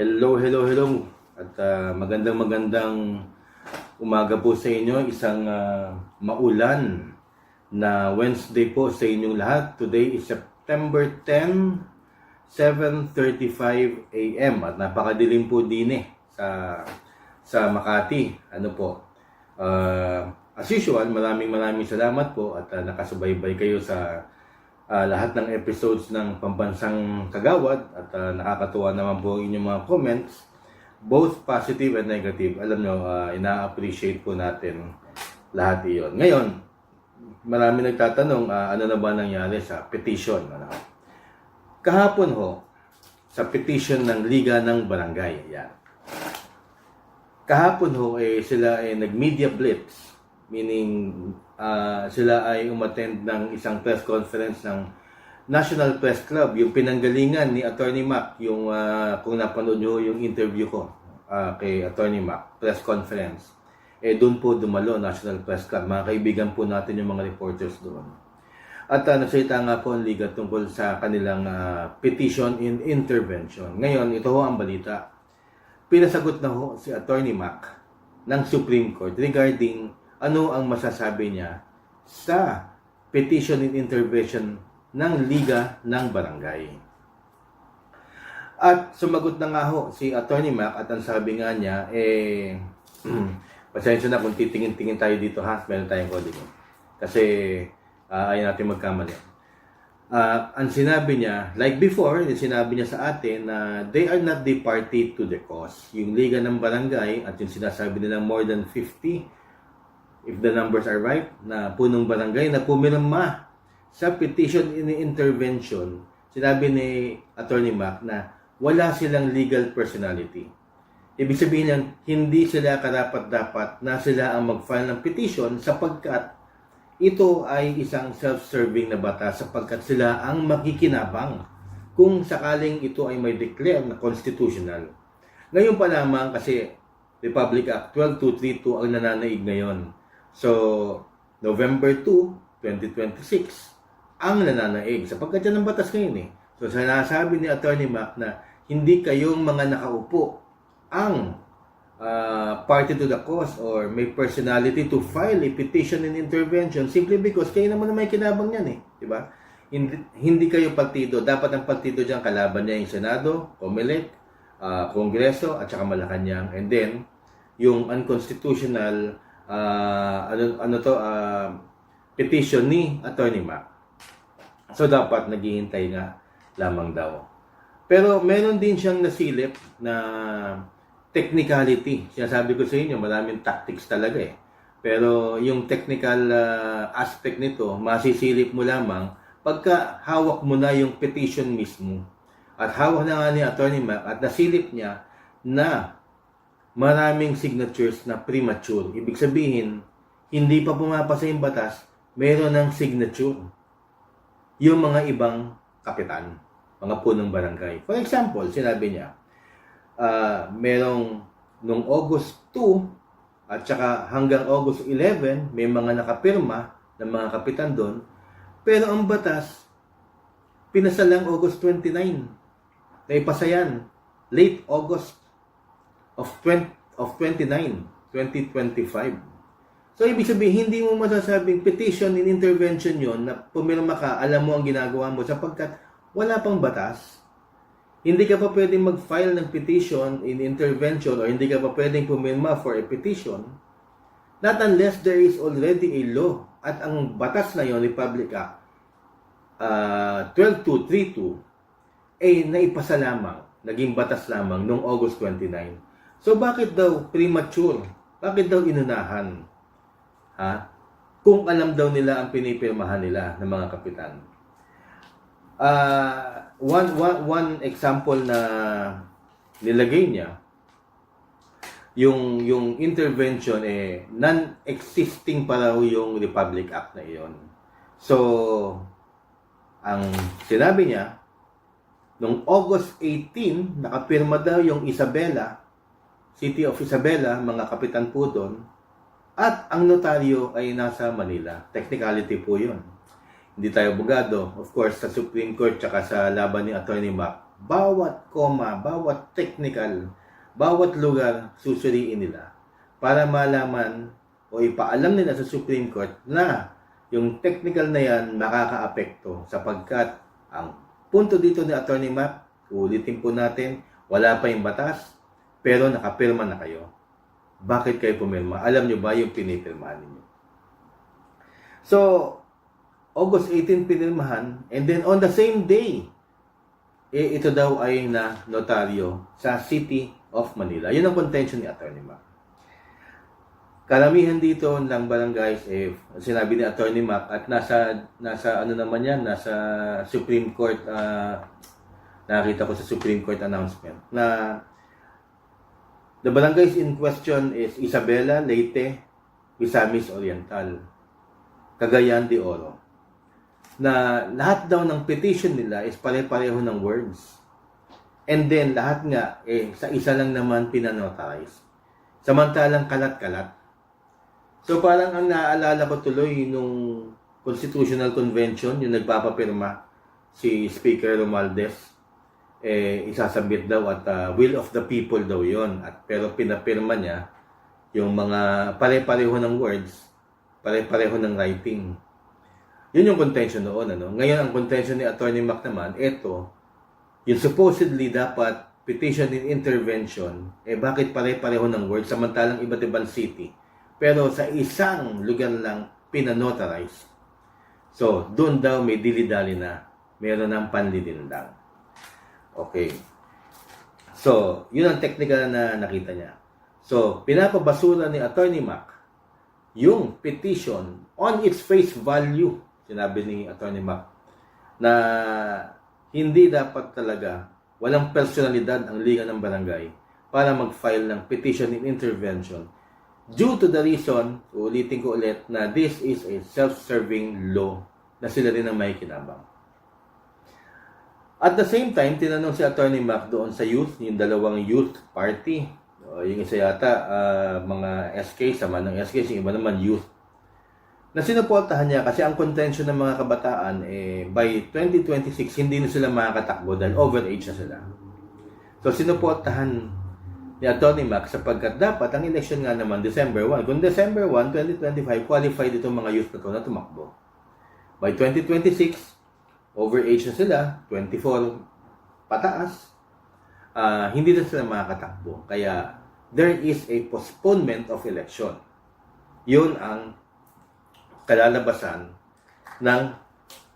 Hello, hello, hello. At ah, magandang magandang umaga po sa inyo. Isang ah, maulan na Wednesday po sa inyong lahat. Today is September 10, 7.35 a.m. At napakadilim po din eh sa, sa Makati. Ano po? Ah, as usual, maraming maraming salamat po at ah, nakasubaybay kayo sa ah, lahat ng episodes ng Pambansang Kagawad at ah, nakakatuwa naman po inyong mga comments both positive and negative. Alam nyo, ah, ina-appreciate po natin lahat iyon. Ngayon, marami nagtatanong ah, ano na ba nangyari sa petition. Ano? Kahapon ho, sa petition ng Liga ng Barangay. Yan. Kahapon ho, eh, sila ay nag-media blitz. Meaning, ah, sila ay umattend ng isang press conference ng National Press Club, yung pinanggalingan ni Attorney Mac, yung ah, kung napanood nyo yung interview ko ah, kay Attorney Mac, press conference. Eh, doon po dumalo, National Press Club. Mga kaibigan po natin yung mga reporters doon. At uh, nagsalita nga po ang Liga tungkol sa kanilang ah, petition in intervention. Ngayon, ito ho ang balita. Pinasagot na ho si Attorney Mac ng Supreme Court regarding ano ang masasabi niya sa petition in intervention ng Liga ng Barangay. At sumagot na nga ho si Attorney Mac at ang sabi nga niya, eh, pasensya na kung titingin-tingin tayo dito ha, meron tayong kodigo. Kasi uh, ayaw natin magkamali. Ah, ang sinabi niya, like before, sinabi niya sa atin na they are not the party to the cause. Yung Liga ng Barangay at yung sinasabi nila more than 50, if the numbers are right, na punong barangay na pumirma sa petition in intervention, sinabi ni Attorney Mac na wala silang legal personality. Ibig sabihin yan, hindi sila karapat-dapat na sila ang mag-file ng petition sapagkat ito ay isang self-serving na batas sapagkat sila ang makikinabang kung sakaling ito ay may declare na constitutional. Ngayon pa lamang kasi Republic Act 12232 ang nananaig ngayon. So, November 2, 2026, ang nananaig sapagkat yan ang batas ngayon eh. So, sinasabi ni Attorney Mac na hindi kayong mga nakaupo ang uh, party to the cause or may personality to file a petition in intervention simply because kayo naman na may kinabang yan eh. Di ba? Hindi, hindi kayo partido. Dapat ang partido dyan kalaban niya yung Senado, Comelec, uh, Kongreso, at saka Malacanang. And then, yung unconstitutional uh, ano, ano to, uh, petition ni Attorney Mac. So, dapat naghihintay nga lamang daw. Pero meron din siyang nasilip na technicality. Sinasabi ko sa inyo, maraming tactics talaga eh. Pero yung technical uh, aspect nito, masisilip mo lamang pagka hawak mo na yung petition mismo. At hawak na nga ni Attorney Mac at nasilip niya na maraming signatures na premature. Ibig sabihin, hindi pa pumapasa yung batas, meron ng signature. Yung mga ibang kapitan, mga punong barangay. For example, sinabi niya, uh, merong nung August 2 at saka hanggang August 11 may mga nakapirma ng mga kapitan doon pero ang batas pinasa lang August 29 naipasa yan late August of 20, of 29 2025 so ibig sabihin hindi mo masasabing petition in intervention yon na pumirma ka alam mo ang ginagawa mo sapagkat wala pang batas. Hindi ka pa pwedeng mag-file ng petition in intervention or hindi ka pa pwedeng pumirma for a petition. Not unless there is already a law at ang batas na yon Republic Act uh, 12232 ay naipasa lamang, naging batas lamang noong August 29. So bakit daw premature? Bakit daw inunahan? Ha? Kung alam daw nila ang pinipirmahan nila ng mga kapitan. Uh, one, one, one example na nilagay niya, yung, yung intervention eh, non-existing pa raw yung Republic Act na iyon. So, ang sinabi niya, noong August 18, nakapirma daw yung Isabela, City of Isabela, mga kapitan po doon, at ang notaryo ay nasa Manila. Technicality po yun. Hindi tayo bugado. Of course, sa Supreme Court tsaka sa laban ni Attorney Mac, bawat koma, bawat technical, bawat lugar susuriin nila para malaman o ipaalam nila sa Supreme Court na yung technical na yan makakaapekto sapagkat ang punto dito ni Attorney Mac, ulitin po natin, wala pa yung batas, pero nakapirma na kayo. Bakit kayo pumirma? Alam nyo ba yung pinipirmahan ninyo? So, August 18 pinirmahan, and then on the same day, eh, ito daw ay na notaryo sa City of Manila. Yun ang contention ni Attorney Mac. Karamihan dito ng barangays, eh, sinabi ni Attorney Mac, at nasa, nasa ano naman yan, nasa Supreme Court, ah, nakita ko sa Supreme Court announcement, na the barangays in question is Isabela, Leyte, Misamis Oriental, Cagayan de Oro na lahat daw ng petition nila is pare-pareho ng words. And then, lahat nga, eh, sa isa lang naman pinanotarize. Samantalang kalat-kalat. So, parang ang naaalala ko tuloy nung Constitutional Convention, yung nagpapapirma si Speaker Romualdez, eh, isasabit daw at ah, will of the people daw yon At, pero pinapirma niya yung mga pare-pareho ng words, pare-pareho ng writing. Yun yung contention noon. Ano? Ngayon, ang contention ni Attorney Mac naman, eto, yung supposedly dapat petition in intervention, eh bakit pare-pareho ng words samantalang iba't ibang city? Pero sa isang lugar lang pinanotarize. So, doon daw may dilidali na meron ng panlilindang. Okay. So, yun ang technical na nakita niya. So, pinapabasura ni Attorney Mac yung petition on its face value sinabi ni Attorney Mac, na hindi dapat talaga walang personalidad ang Liga ng Barangay para mag-file ng petition in intervention due to the reason, ulitin ko ulit, na this is a self-serving law na sila rin ang may kinabang. At the same time, tinanong si Attorney Mac doon sa youth, yung dalawang youth party. O, yung isa yata, ah, mga SK, sama ng SK, yung iba naman youth na sinuportahan niya kasi ang contention ng mga kabataan eh by 2026 hindi na sila makakatakbo dahil overage na sila. So sinuportahan ni Atty. Mac sapagkat dapat ang election nga naman December 1. Kung December 1, 2025, qualified itong mga youth na to na tumakbo. By 2026, overage na sila, 24 pataas, ah, hindi na sila makakatakbo. Kaya there is a postponement of election. Yun ang kalalabasan ng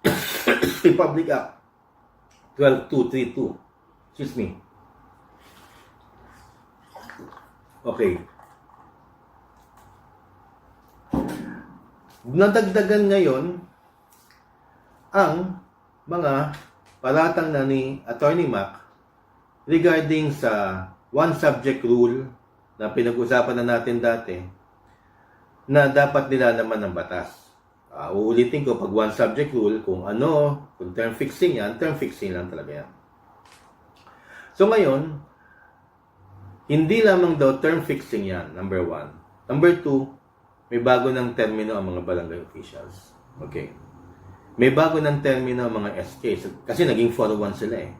Republic Act 12232. Excuse me. Okay. Nadagdagan ngayon ang mga paratang na ni Attorney Mac regarding sa one subject rule na pinag-usapan na natin dati na dapat nilalaman ng batas. Uh, uulitin ko, pag one subject rule, kung ano, kung term fixing yan, term fixing lang talaga yan. So ngayon, hindi lamang daw term fixing yan, number one. Number two, may bago ng termino ang mga barangay officials. Okay. May bago ng termino mga SK. Kasi naging 4-1 sila eh.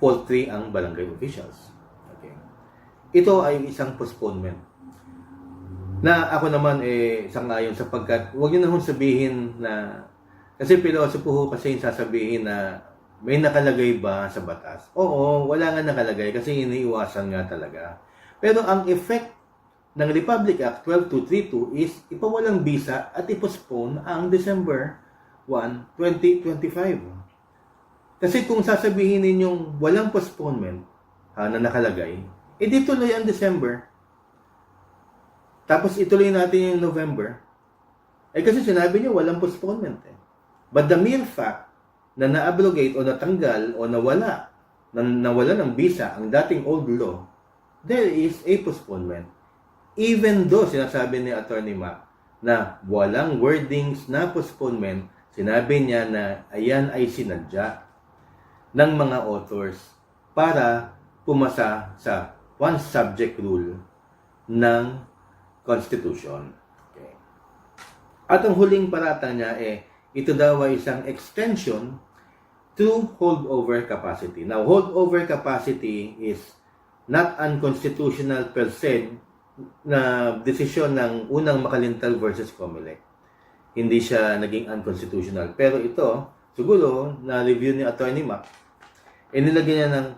4-3 ang barangay officials. Okay. Ito ay isang postponement na ako naman eh sangayon sapagkat huwag niyo na sabihin na kasi pilosopo ho kasi yung sasabihin na may nakalagay ba sa batas? Oo, wala nga nakalagay kasi iniiwasan nga talaga. Pero ang effect ng Republic Act 12232 is ipawalang bisa at ipostpone ang December 1, 2025. Kasi kung sasabihin ninyong walang postponement ha, na nakalagay, edi tuloy ang December tapos ituloy natin yung November. Eh kasi sinabi niyo walang postponement eh. But the mere fact na na-abrogate o natanggal o nawala, na nawala ng visa ang dating old law, there is a postponement. Even though sinasabi ni Attorney Mac na walang wordings na postponement, sinabi niya na ayan ay sinadya ng mga authors para pumasa sa one subject rule ng Constitution. Okay. At ang huling paratang niya eh, ito daw ay isang extension through holdover capacity. Now, holdover capacity is not unconstitutional per se na desisyon ng unang Makalintal versus Comelec. Hindi siya naging unconstitutional. Pero ito, siguro, na-review ni Attorney Mac, eh nilagyan niya ng,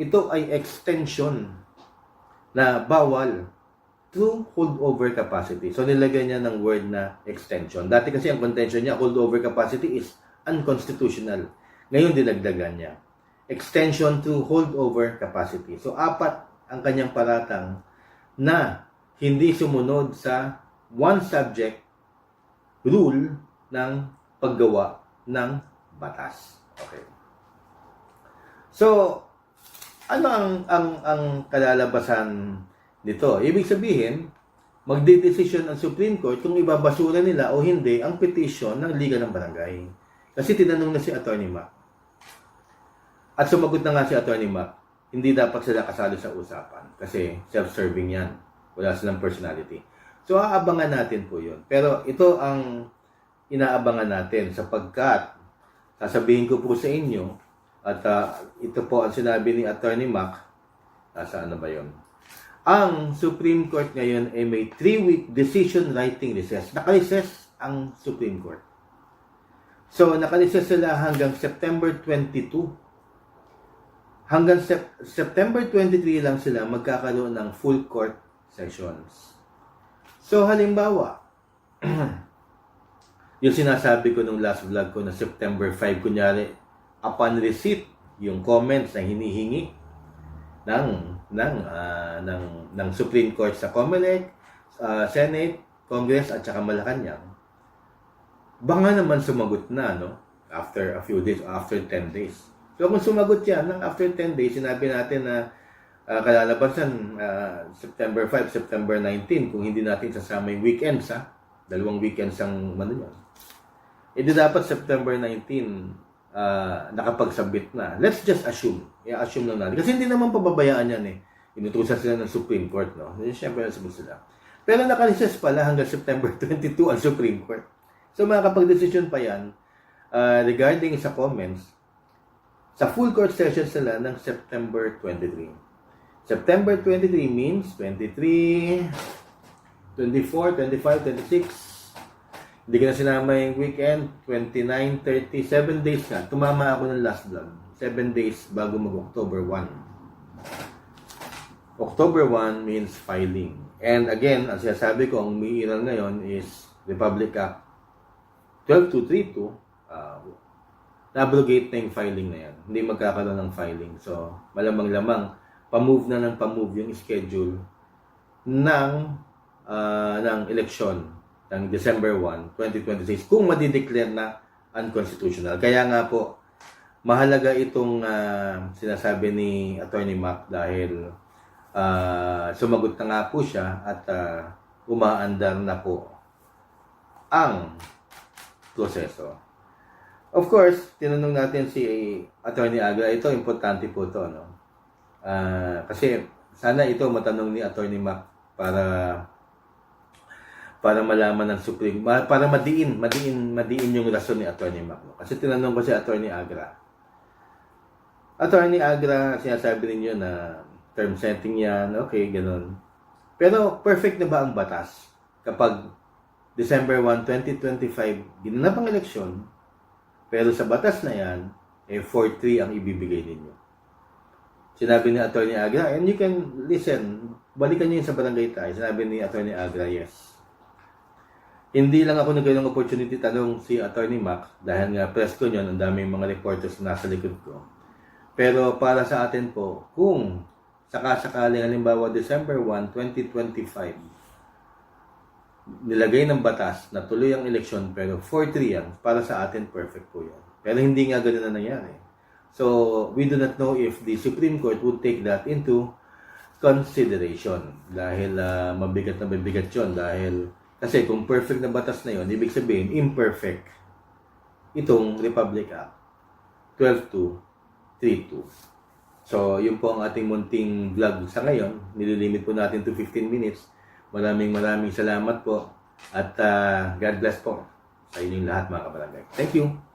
ito ay extension na bawal through holdover capacity. So nilagyan niya ng word na extension. Dati kasi ang contention niya, holdover capacity is unconstitutional. Ngayon dinagdagan niya. Extension through holdover capacity. So apat ang kanyang paratang na hindi sumunod sa one subject rule ng paggawa ng batas. Okay. So, ano ang ang ang kalalabasan nito? Ibig sabihin, magdedesisyon ang Supreme Court kung ibabasura nila o hindi ang petition ng Liga ng Barangay. Kasi tinanong na si Attorney Mac. At sumagot na nga si Attorney Mac, hindi dapat sila kasali sa usapan kasi self-serving yan. Wala silang personality. So, aabangan natin po yun. Pero ito ang inaabangan natin sapagkat sasabihin ko po sa inyo at ah, ito po ang sinabi ni Attorney Mac nasa ano ba yon ang Supreme Court ngayon ay may 3-week decision writing recess. Nakalises ang Supreme Court. So, nakalises sila hanggang September 22. Hanggang Sep- September 23 lang sila magkakaroon ng full court sessions. So, halimbawa, yung sinasabi ko nung last vlog ko na September 5, kunyari, upon receipt, yung comments na hinihingi ng ng ah, ng ng Supreme Court sa COMELEC, ah, Senate, Congress at saka Malacanang. Baka naman sumagot na no after a few days, after 10 days. So kung sumagot yan after 10 days, sinabi natin na ah, kalalabasan ah, September 5, September 19 kung hindi natin sasama yung weekends ha. Dalawang weekends ang ano yun. Eh di dapat September 19 ah, nakapag-submit na. Let's just assume. I-assume lang natin. Kasi hindi naman pababayaan yan eh. Inutusan sila ng Supreme Court, no? Eh, Siyempre, nasagot sila. Pero nakalises pala hanggang September 22 ang Supreme Court. So, makakapag-desisyon pa yan ah, regarding sa comments sa full court session sila ng September 23. September 23 means 23, 24, 25, 26, hindi ka na sinama yung weekend, 29, 30, 7 days na. Tumama ako ng last vlog. 7 days bago mag-October 1. October 1 means filing. And again, ang sinasabi ko, ang umiiral ngayon is Republic Act 12232. Uh, na-abrogate na yung filing na yan. Hindi magkakaroon ng filing. So, malamang-lamang, pamove na ng pamove yung schedule ng ah, ng eleksyon ng December 1, 2026 kung madideclare na unconstitutional. Kaya nga po, mahalaga itong ah, sinasabi ni Attorney Mac dahil ah, sumagot na nga po siya at ah, umaandar na po ang proseso. Of course, tinanong natin si Attorney Agra, ito importante po to, no? Ah, kasi sana ito matanong ni Attorney Mac para para malaman ng Supreme, para madiin, madiin, madiin yung rason ni Attorney Mac. No? Kasi tinanong ko si Attorney Agra. Attorney Agra, sinasabi ninyo na term setting yan, okay, ganun. Pero perfect na ba ang batas kapag December 1, 2025, ginanap ang eleksyon, pero sa batas na yan, eh 4-3 ang ibibigay ninyo. Sinabi ni Attorney Agra, and you can listen, balikan niyo yun sa barangay tayo. Sinabi ni Attorney Agra, yes. Hindi lang ako nagkaroon ng opportunity tanong si Attorney Mac dahil nga press ko yun, ang daming mga reporters na nasa likod ko. Pero para sa atin po, kung sakasakaling halimbawa December 1, 2025, nilagay ng batas na tuloy ang eleksyon pero 4-3 yan, para sa atin perfect po yan. Pero hindi nga ganun na nangyari. So, we do not know if the Supreme Court would take that into consideration dahil ah, mabigat na mabigat yun dahil kasi kung perfect na batas na yun, ibig sabihin imperfect itong Republic Act 12232. So, yun po ang ating munting vlog sa ngayon. Nililimit po natin to 15 minutes. Maraming maraming salamat po at ah, God bless po sa inyong lahat mga kabarangay. Thank you!